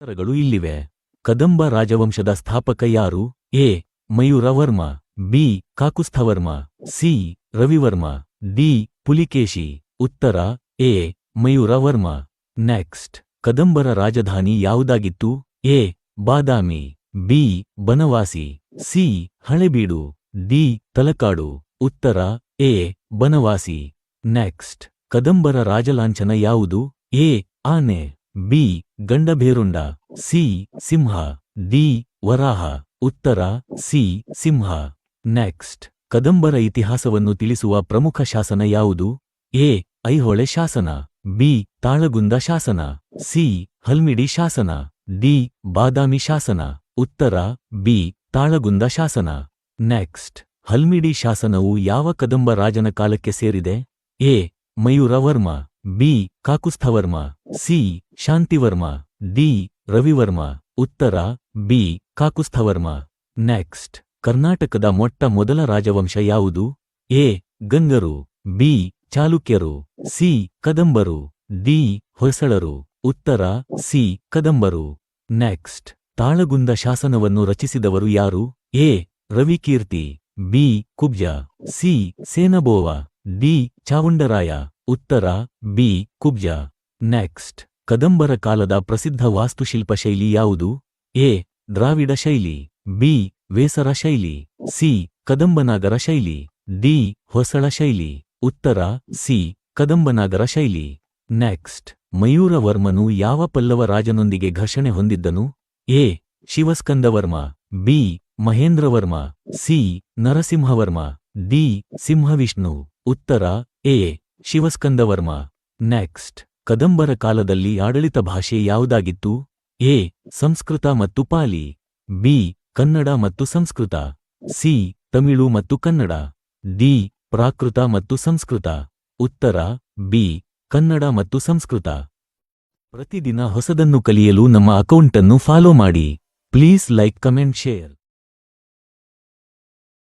ಉತ್ತರಗಳು ಇಲ್ಲಿವೆ. ಕದಂಬ ರಾಜವಂಶದ ಸ್ಥಾಪಕ ಯಾರು? A. Mayuravarma, B. Kakusthavarma, C. Ravivarma, D. Pulakeshi. ಉತ್ತರ, ಎ. ಮಯೂರವರ್ಮ. ನೆಕ್ಸ್ಟ್. ಕದಂಬರ ರಾಜಧಾನಿ ಯಾವುದಾಗಿತ್ತು? A. Badami, B. Banavasi, C. Halebidu, D. Talakadu. ಉತ್ತರ, ಎ. ಬನವಾಸಿ. ನೆಕ್ಸ್ಟ್. ಕದಂಬರ ರಾಜಲಾಂಛನ ಯಾವುದು? ಎ. ಆನೆ. ಬಿ, ಗಂಡಭೇರುಂಡ, ಸಿ, ಸಿಂಹ, ಡಿ, ವರಾಹ, ಉತ್ತರ, ಸಿ, ಸಿಂಹ. ನೆಕ್ಸ್ಟ್, ಕದಂಬರ ಇತಿಹಾಸವನ್ನು ತಿಳಿಸುವ ಪ್ರಮುಖ ಶಾಸನ ಯಾವುದು? ಎ, ಐಹೊಳೆ ಶಾಸನ, ಬಿ, ತಾಳಗುಂದ ಶಾಸನ, ಸಿ, ಹಲ್ಮಿಡಿ ಶಾಸನ, ಡಿ, ಬಾದಾಮಿ ಶಾಸನ, ಉತ್ತರ, ಬಿ, ತಾಳಗುಂದ ಶಾಸನ. ನೆಕ್ಸ್ಟ್, ಹಲ್ಮಿಡಿ ಶಾಸನವು ಯಾವ ಕದಂಬ ರಾಜನ ಕಾಲಕ್ಕೆ ಸೇರಿದೆ? A Mayuravarma B, Kakusthavarma, C, Shantivarma, D, Ravivarma, ಉತ್ತರ, ಬಿ, ಕಾಕುಸ್ಥವರ್ಮ. ನೆಕ್ಸ್ಟ್, ಕರ್ನಾಟಕದ ಮೊಟ್ಟ ಮೊದಲ ರಾಜವಂಶ ಯಾವುದು? ಎ, ಗಂಗರು, ಬಿ, ಚಾಲುಕ್ಯರು, ಸಿ, ಕದಂಬರು, ಡಿ, ಹೊಯ್ಸಳರು, ಉತ್ತರ, ಸಿ, ಕದಂಬರು. ನೆಕ್ಸ್ಟ್, ತಾಳಗುಂದ ಶಾಸನವನ್ನು ರಚಿಸಿದವರು ಯಾರು? A, Ravikirti, B, Kubja, C, ಸೇನಬೋವ, D, Chavundaraya. ಉತ್ತರ, ಬಿ, ಕುಬ್ಜ. ನೆಕ್ಸ್ಟ್, ಕದಂಬರ ಕಾಲದ ಪ್ರಸಿದ್ಧ ವಾಸ್ತುಶಿಲ್ಪ ಶೈಲಿ ಯಾವುದು? ಎ, ದ್ರಾವಿಡ ಶೈಲಿ, ಬಿ, ವೇಸರ ಶೈಲಿ, ಸಿ, ಕದಂಬನಾಗರ ಶೈಲಿ, ಡಿ, ಹೊಸಳ ಶೈಲಿ. ಉತ್ತರ, ಸಿ, ಕದಂಬನಾಗರ ಶೈಲಿ. ನೆಕ್ಸ್ಟ್, ಮಯೂರವರ್ಮನು ಯಾವ ಪಲ್ಲವ ರಾಜನೊಂದಿಗೆ ಘರ್ಷಣೆ ಹೊಂದಿದ್ದನು? A, Shivaskandavarma, B, Mahendravarma, C, Narasimhavarma, D, Simhavishnu. ಉತ್ತರ, ಎ ಶಿವಸ್ಕಂದವರ್ಮ. ನೆಕ್ಸ್ಟ್ ಕದಂಬರ ಕಾಲದಲ್ಲಿ ಆಡಳಿತ ಭಾಷೆ ಯಾವುದಾಗಿತ್ತು? ಎ. ಸಂಸ್ಕೃತ ಮತ್ತು ಪಾಲಿ. ಬಿ. ಕನ್ನಡ ಮತ್ತು ಸಂಸ್ಕೃತ. ಸಿ. ತಮಿಳು ಮತ್ತು ಕನ್ನಡ. ಡಿ. ಪ್ರಾಕೃತ ಮತ್ತು ಸಂಸ್ಕೃತ. ಉತ್ತರ. ಬಿ. ಕನ್ನಡ ಮತ್ತು ಸಂಸ್ಕೃತ. ಪ್ರತಿದಿನ ಹೊಸದನ್ನು ಕಲಿಯಲು ನಮ್ಮ ಅಕೌಂಟನ್ನು ಫಾಲೋ ಮಾಡಿ. Please like, comment, share.